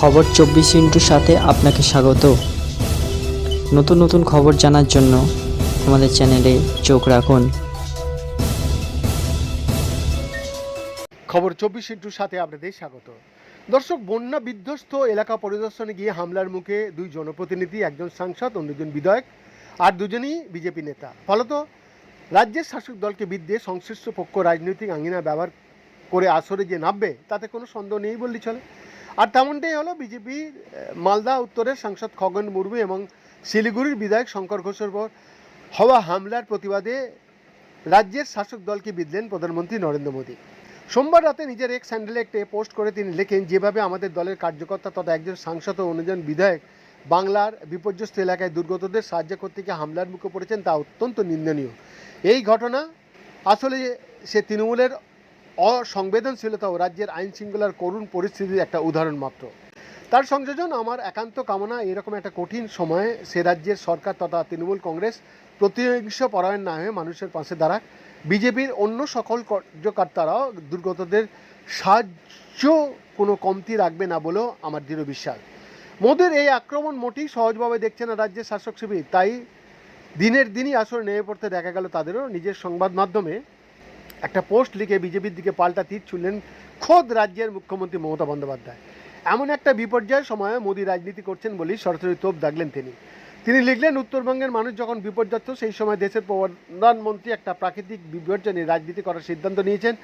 খবর চব্বিশ ইন্টুর সাথে আপনাকে স্বাগত। নতুন নতুন খবর জানার জন্য আমাদের চ্যানেলে চোখ রাখুন। খবর চব্বিশ ইন্টুর সাথে আপনাদের স্বাগত। দর্শক, বন্যা বিধ্বস্ত এলাকা পরিদর্শনে গিয়ে হামলার মুখে দুই জনপ্রতিনিধি, একজন সাংসদ, অন্যজন বিধায়ক আর দুজনই বিজেপি নেতা। ফলত রাজ্যের শাসক দলকে বিদ্যে সংশ্লিষ্ট পক্ষ রাজনৈতিক আঙ্গিনা ব্যবহার করে আসরে যে নামবে, তাতে কোনো সন্দেহ নেই বললেই চলে। আর তেমনটাই হলো বিজেপির মালদা উত্তরের সাংসদ খগন মুর্মু এবং শিলিগুড়ির বিধায়ক শঙ্কর ঘোষের পর হওয়া হামলার প্রতিবাদে রাজ্যের শাসক দলকে বিদলেন প্রধানমন্ত্রী নরেন্দ্র মোদী। সোমবার রাতে নিজের এক স্যান্ডেলে একটি পোস্ট করে তিনি লেখেন, যেভাবে আমাদের দলের কার্যকর্তা তথা একজন সাংসদ ও অন্যজন বিধায়ক বাংলার বিপর্যস্ত এলাকায় দুর্গতদের সাহায্য করতে গিয়ে হামলার মুখে পড়েছেন, তা অত্যন্ত নিন্দনীয়। এই ঘটনা আসলে সে তৃণমূলের অসংবেদনশীলতা ও রাজ্যের আইন শৃঙ্খলার করুণ পরিস্থিতির একটা উদাহরণ মাত্র। তার সংযোজন আমার একান্ত কামনা, এরকম একটা কঠিন সময়ে সে রাজ্যের সরকার তথা তৃণমূল কংগ্রেস প্রতিহিংস পরায়ণ না হয়ে মানুষের পাশে দাঁড়াক। বিজেপির অন্য সকল কার্যকর্তারাও দুর্গতদের সাহায্য কোনো কমতি রাখবে না বলেও আমার দৃঢ় বিশ্বাস। মোদের এই আক্রমণ মোটেই সহজভাবে দেখছে না রাজ্যের শাসক শিবির। তাই দিনের দিনই আসলে নেমে পড়তে দেখা গেল তাদেরও নিজের সংবাদ মাধ্যমে একটা পোস্ট লিখে বিজেপির দিকে পাল্টা তীর ছুড়লেন খোদ রাজ্যের মুখ্যমন্ত্রী মমতা বন্দ্যোপাধ্যায়। এমন একটা বিপর্যয়ের সময়ে মোদী রাজনীতি করছেন বলেই সরাসরি তোপ দাগলেন তিনি। তিনি লিখলেন, উত্তরবঙ্গের মানুষ যখন বিপর্যস্ত, সেই সময় দেশের প্রধানমন্ত্রী একটা প্রাকৃতিক বিপর্যয় নিয়ে রাজনীতি করার সিদ্ধান্ত নিয়েছেন।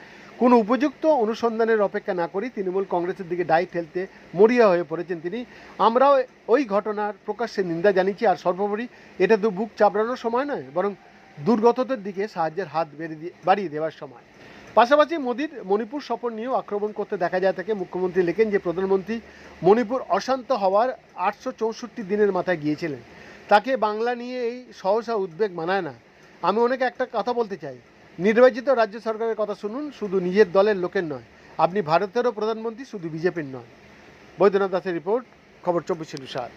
কোনো উপযুক্ত অনুসন্ধানের অপেক্ষা না করেই তৃণমূল কংগ্রেসের দিকে দায়ী ঠেলতে মরিয়া হয়ে পড়েছেন তিনি। আমরাও ওই ঘটনার প্রকাশ্যে নিন্দা জানিয়েছি, আর সর্বোপরি এটা তো বুক চাপড়ানোর সময় নয়, বরং দুর্গতদের দিকে সাহায্যের হাত বেড়ে বাড়িয়ে দেওয়ার সময়। পাশাপাশি মোদির মণিপুর সফর নিয়েও আক্রমণ করতে দেখা যায় তাকে মুখ্যমন্ত্রী লেখেন যে, প্রধানমন্ত্রী মণিপুর অশান্ত হওয়ার আটশো চৌষট্টি দিনের মাথায় গিয়েছিলেন। তাকে বাংলা নিয়ে এই সহসা উদ্বেগ মানায় না। আমি অনেকে একটা কথা বলতে চাই। নির্বাচিত রাজ্য সরকারের কথা শুনুন, শুধু নিজের দলের লোকের নয়। আপনি ভারতেরও প্রধানমন্ত্রী, শুধু বিজেপির নয়। বৈদ্যনাথ দাসের রিপোর্ট, খবর চব্বিশ সাত